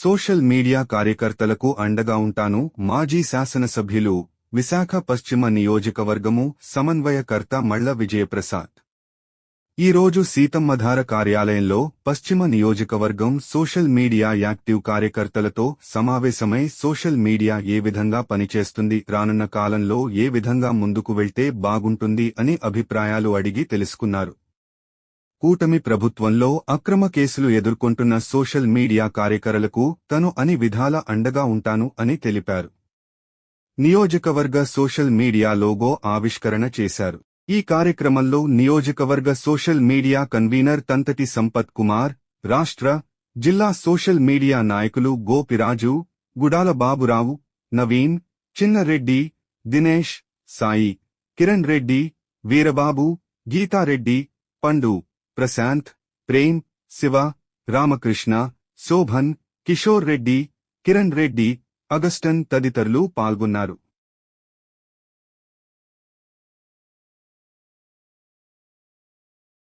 Social media కార్యకర్తలకు అండగా ఉంటాను. మాజీ శాసనసభ్యులు విశాఖ పశ్చిమ నియోజకవర్గము సమన్వయకర్త మళ్ళ విజయప్రసాద్. ఈ రోజు సీతమ్మధార కార్యాలయంలో పశ్చిమ నియోజకవర్గం సోషల్ మీడియా యాక్టివ్ కార్యకర్తలతో సమావేశమై సోషల్ మీడియా ఏ విధంగా పనిచేస్తుంది రానున్న కాలంలో ఏ విధంగా ముందుకు వెళ్తే బాగుంటుంది అని అభిప్రాయాలు అడిగి తెలుసుకున్నారు. కూటమి ప్రభుత్వంలో అక్రమ కేసులు ఎదుర్కొంటున్న సోషల్ మీడియా కార్యకర్తలకు తను అని విధాల అండగా ఉంటాను అని తెలిపారు. నియోజకవర్గ సోషల్ మీడియా లోగో ఆవిష్కరణ చేశారు. ఈ కార్యక్రమంలో నియోజకవర్గ social media convener Tantati Sampath Kumar రాష్ట్ర జిల్లా సోషల్ మీడియా నాయకులు గోపిరాజు గుడాల బాబురావు నవీన్ చిన్నరెడ్డి దినేష్ సాయి కిరణ్ రెడ్డి వీరబాబు గీతారెడ్డి పండు ప్రశాంత్ ప్రేమ్ శివ రామకృష్ణ శోభన్ కిషోర్ రెడ్డి కిరణ్ రెడ్డి అగస్టన్ తదితరులు పాల్గొన్నారు.